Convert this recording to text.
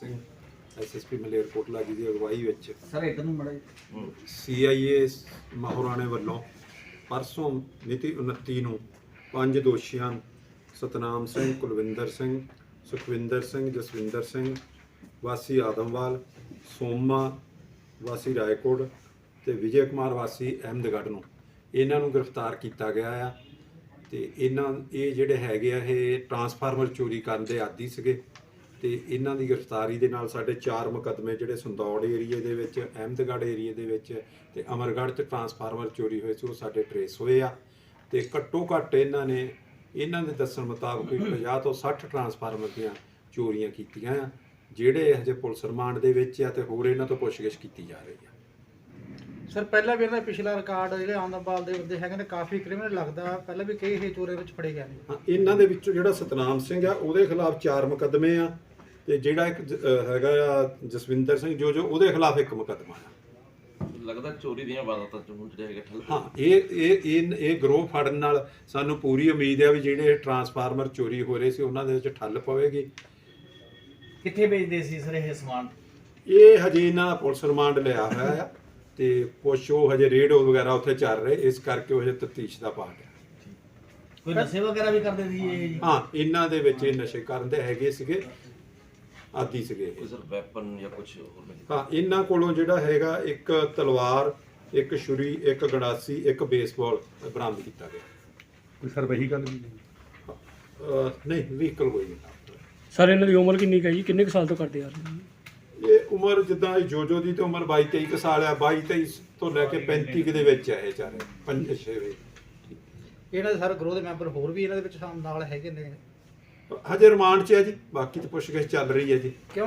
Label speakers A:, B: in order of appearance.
A: Singh SSP Malerkotla ਜੀ ਦੀ ਅਗਵਾਈ ਵਿੱਚ
B: ਸਰ ਇਧਰ ਨੂੰ ਮੜਾ
A: ਸੀਆਈਏ ਮਹੋਰਾਣੇ ਵੱਲੋਂ ਪਰਸੋਂ ਮਿਤੀ 29 ਨੂੰ ਪੰਜ ਦੋਸ਼ੀਆਂ ਸਤਨਾਮ ਸਿੰਘ ਕੁਲਵਿੰਦਰ ਸਿੰਘ ਸੁਖਵਿੰਦਰ ਸਿੰਘ ਜਸਵਿੰਦਰ ਸਿੰਘ ਵਾਸੀ ਆਦਮਵਾਲ ਸੋਮਾ ਵਾਸੀ ਰਾਏਕੋਟ ਤੇ ਵਿਜੇ ਕੁਮਾਰ ਵਾਸੀ ਅਹਿਮਦਗੜ੍ਹ ਨੂੰ। ਇਹਨਾਂ ਨੂੰ ਗ੍ਰਿਫਤਾਰ ਕੀਤਾ ਗਿਆ ਆ ਤੇ ਇਹਨਾਂ ਇਹ ਜਿਹੜੇ ਹੈਗੇ ਆ ਇਹ ਟਰਾਂਸਫਾਰਮਰ ਚੋਰੀ ਕਰਨ ਦੇ ਆਦੀ ਸੀਗੇ। ਤੇ ਇਹਨਾਂ ਦੀ ਗ੍ਰਿਫਤਾਰੀ ਦੇ ਨਾਲ ਸਾਡੇ ਚਾਰ ਮੁਕੱਦਮੇ ਜਿਹੜੇ ਸੰਦੌੜ ਏਰੀਏ ਦੇ ਵਿੱਚ ਅਹਿਮਦਗੜ੍ਹ ਏਰੀਏ ਦੇ ਵਿੱਚ ਤੇ ਅਮਰਗੜ੍ਹ ਚ ਟਰਾਂਸਫਾਰਮਰ ਚੋਰੀ ਹੋਏ ਸੀ ਉਹ ਸਾਡੇ ਟਰੇਸ ਹੋਏ ਆ। ਤੇ ਘੱਟੋ ਘੱਟ ਇਹਨਾਂ ਨੇ ਇਹਨਾਂ ਦੇ ਦੱਸਣ ਮੁਤਾਬਕ ਵੀ 50 ਤੋਂ 60 ਟਰਾਂਸਫਾਰਮਰ ਦੀਆਂ ਚੋਰੀਆਂ ਕੀਤੀਆਂ ਆ ਜਿਹੜੇ ਹਜੇ ਪੁਲਿਸ ਰਿਮਾਂਡ ਦੇ ਵਿੱਚ ਆ ਤੇ ਹੋਰ ਇਹਨਾਂ ਤੋਂ ਪੁੱਛਗਿੱਛ ਕੀਤੀ ਜਾ ਰਹੀ ਆ।
C: ਸਰ ਪਹਿਲਾਂ ਵੀ ਇਹਦਾ ਪਿਛਲਾ ਰਿਕਾਰਡ ਜਿਹੜੇ ਆਨੰਦਪਾਲ ਦੇ ਬੰਦੇ ਹੈਗੇ ਨੇ ਕਾਫੀ ਕ੍ਰਿਮੀਨਲ ਲੱਗਦਾ। ਪਹਿਲਾਂ ਵੀ ਕਈ ਇਹ ਚੋਰੇ ਵਿੱਚ ਫੜੇ ਗਏ ਨੇ।
A: ਹਾਂ, ਇਹਨਾਂ ਦੇ ਵਿੱਚੋਂ ਜਿਹੜਾ ਸਤਨਾਮ ਸਿੰਘ ਆ ਉਹਦੇ ਖਿਲਾਫ ਚਾਰ ਮੁਕੱਦਮੇ ਆ। ਤੇ ਜਿਹੜਾ ਇੱਕ ਜ- ਅਹ ਹੈਗਾ ਆ ਜਸਵਿੰਦਰ ਸਿੰਘ ਜੋ ਜੋ ਉਹਦੇ ਖਿਲਾਫ ਇੱਕ ਮੁਕੱਦਮਾ ਆ।
D: ਲੱਗਦਾ ਚੋਰੀ ਦੀਆਂ ਵਾਰਦਾਤਾਂ ਚ ਹੁਣ ਜਿਹੜੇ ਹੈਗੇ ਠੱਲ
A: ਹਾਂ ਇਹ ਇਹ ਇਹ ਇਹ ਗਰੋਹ ਫੜਨ ਨਾਲ ਸਾਨੂੰ ਪੂਰੀ ਉਮੀਦ ਹੈ ਵੀ ਜਿਹੜੇ ਟਰਾਂਸਫਾਰਮਰ ਚੋਰੀ ਹੋ ਰਹੇ ਸੀ ਉਹਨਾਂ ਦੇ ਵਿੱਚ ਠੱਲ ਪਵੇਗੀ।
B: ਕਿੱਥੇ ਵੇਚਦੇ ਸੀ ਸਰ ਇਹ ਸਮਾਨ?
A: ਇਹ ਹਜੇ ਇਹਨਾਂ ਦਾ ਪੁਲਿਸ ਰਿਮਾਂਡ ਲਿਆ ਹੋਇਆ ਆ ਤੇ ਕੁਛ ਉਹ ਹਜੇ ਰੇਡੋ ਵਗੈਰਾ ਉੱਥੇ ਚੱਲ ਰਹੇ ਇਸ ਕਰਕੇ ਉਹ ਹਜੇ ਤਫਤੀਸ਼ ਦਾ ਪਾਰਟ ਹੈ
B: ਕੋਈ ਨਸ਼ੇ ਵਗੈਰਾ ਵੀ ਕਰਦੇ ਸੀ ਇਹ? ਜੀ
A: ਹਾਂ ਇਹਨਾਂ ਦੇ ਵਿੱਚ ਇਹ ਨਸ਼ੇ ਕਰਨ ਦੇ ਹੈਗੇ ਸੀਗੇ। ਆਦੀ ਸੀਗੇ ਇਹ।
D: ਕੋਈ ਸਰ ਵੈਪਨ ਜਾਂ ਕੁਝ ਹੋਰ ਨਹੀਂ
A: ਹਾਂ ਇਹਨਾਂ ਕੋਲੋਂ ਜਿਹੜਾ ਹੈਗਾ ਇੱਕ ਤਲਵਾਰ ਇੱਕ ਛੁਰੀ ਇੱਕ ਗੜਾਸੀ ਇੱਕ ਬੇਸਬਾਲ ਬਰਾਮਦ ਕੀਤਾ ਗਿਆ।
E: ਕੋਈ ਸਰ ਵਹੀ ਗੱਲ ਵੀ
A: ਅਹ ਨਹੀਂ ਵਹੀਕਲ ਕੋਈ ਨਹੀਂ।
F: ਸਰ ਇਹਨਾਂ ਦੀ ਉਮਰ ਕਿੰਨੀ ਕੁ ਹੈ ਜੀ? ਕਿੰਨੇ ਕੁ ਸਾਲ ਤੋਂ ਕਰਦੇ ਆ ਰਹੇ ਨੇ?
A: ਇਹ ਉਮਰ ਜਿੱਦਾਂ ਇਹ ਜੋਜੋ ਦੀ ਤੇ ਉਮਰ 22 23 ਕੁ ਸਾਲ ਆ 22 23 ਤੋਂ ਲੈ ਕੇ 35 ਕੁ ਦੇ ਵਿੱਚ ਆ ਇਹ ਚਾਰੇ ਪੰਜ ਛੇ ਵੇ।
C: ਇਹਨਾਂ ਦੇ ਸਰ ਗਰੋਹ ਦੇ ਮੈਂਬਰ ਹੋਰ ਵੀ ਇਹਨਾਂ ਦੇ ਵਿੱਚ ਸ਼ਾਮ ਨਾਲ ਹੈਗੇ ਨੇ?
A: ਹਜੇ ਰਿਮਾਂਡ 'ਚ ਹੈ ਜੀ ਬਾਕੀ ਤੇ ਪੁੱਛਗਿੱਛ ਚੱਲ ਰਹੀ ਹੈ ਜੀ।
C: ਕਿਉਂ?